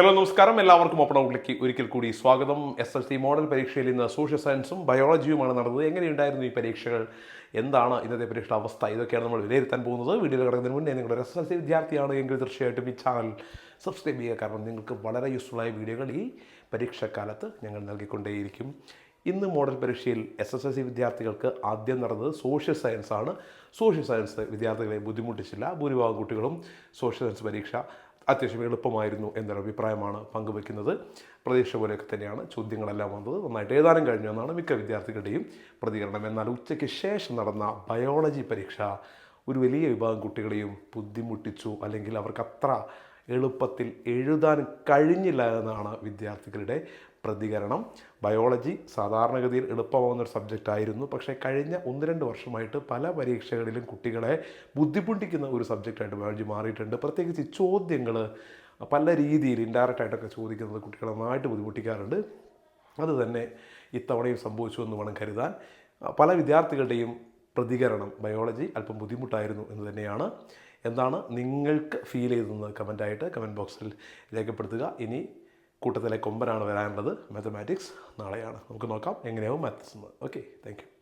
നമസ്കാരം. എല്ലാവർക്കും ഓപ്പൺ ഔട്ട്ലേക്ക് ഒരിക്കൽ കൂടി സ്വാഗതം. എസ് എൽ സി മോഡൽ പരീക്ഷയിൽ ഇന്ന് സോഷ്യൽ സയൻസും ബയോളജിയുമാണ് നടന്നത്. എങ്ങനെയുണ്ടായിരുന്നു ഈ പരീക്ഷകൾ? എന്താണ് ഇന്നത്തെ പരീക്ഷയുടെ അവസ്ഥ? ഇതൊക്കെയാണ് നമ്മൾ വിലയിരുത്താൻ പോകുന്നത്. വീഡിയോ കിടക്കുന്നതിന് മുന്നേ നിങ്ങളുടെ എസ് എൽ സി വിദ്യാർത്ഥിയാണ് എങ്കിൽ തീർച്ചയായിട്ടും ഈ ചാനൽ സബ്സ്ക്രൈബ് ചെയ്യുക. കാരണം നിങ്ങൾക്ക് വളരെ യൂസ്ഫുള്ളായ വീഡിയോകൾ ഈ പരീക്ഷാക്കാലത്ത് ഞങ്ങൾ നൽകിക്കൊണ്ടേയിരിക്കും. ഇന്ന് മോഡൽ പരീക്ഷയിൽ എസ് എസ് എൽ സി വിദ്യാർത്ഥികൾക്ക് ആദ്യം നടന്നത് സോഷ്യൽ സയൻസ് ആണ്. സോഷ്യൽ സയൻസ് വിദ്യാർത്ഥികളെ ബുദ്ധിമുട്ടിച്ചില്ല. ഭൂരിഭാഗം കുട്ടികളും സോഷ്യൽ സയൻസ് പരീക്ഷ അത്യാവശ്യം എളുപ്പമായിരുന്നു എന്നൊരു അഭിപ്രായമാണ് പങ്കുവെക്കുന്നത് പ്രതീക്ഷ പോലെയൊക്കെ തന്നെയാണ് ചോദ്യങ്ങളെല്ലാം വന്നത്. നന്നായിട്ട് എഴുതാനും കഴിഞ്ഞു എന്നാണ് മിക്ക വിദ്യാർത്ഥികളുടെയും പ്രതികരണം. എന്നാൽ ഉച്ചയ്ക്ക് ശേഷം നടന്ന ബയോളജി പരീക്ഷ ഒരു വലിയ വിഭാഗം കുട്ടികളെയും ബുദ്ധിമുട്ടിച്ചു. അല്ലെങ്കിൽ അവർക്ക് അത്ര എളുപ്പത്തിൽ എഴുതാൻ കഴിഞ്ഞില്ല എന്നാണ് വിദ്യാർത്ഥികളുടെ പ്രതികരണം. ബയോളജി സാധാരണഗതിയിൽ എളുപ്പമാകുന്ന ഒരു സബ്ജക്റ്റ് ആയിരുന്നു. പക്ഷേ കഴിഞ്ഞ ഒന്ന് രണ്ട് വർഷമായിട്ട് പല പരീക്ഷകളിലും കുട്ടികളെ ബുദ്ധിമുട്ടിക്കുന്ന ഒരു സബ്ജക്റ്റായിട്ട് ബയോളജി മാറിയിട്ടുണ്ട്. പ്രത്യേകിച്ച് ചോദ്യങ്ങൾ പല രീതിയിൽ ഇൻഡയറക്റ്റ് ആയിട്ടൊക്കെ ചോദിക്കുന്നത് കുട്ടികളെ നന്നായിട്ട് ബുദ്ധിമുട്ടിക്കാറുണ്ട്. അത് തന്നെ ഇത്തവണയും സംഭവിച്ചു എന്ന് വേണം കരുതാൻ. പല വിദ്യാർത്ഥികളുടെയും പ്രതികരണം ബയോളജി അല്പം ബുദ്ധിമുട്ടായിരുന്നു എന്ന് തന്നെയാണ്. എന്താണ് നിങ്ങൾക്ക് ഫീൽ ചെയ്തതെന്ന് കമന്റായിട്ട് കമന്റ് ബോക്സിൽ രേഖപ്പെടുത്തുക. ഇനി കൂട്ടത്തിലെ കൊമ്പനാണ് വരാനുള്ളത്. മാത്തമാറ്റിക്സ് നാളെയാണ്. നമുക്ക് നോക്കാം. എങ്ങനെയാവും മാത്സ് ഓക്കെ താങ്ക്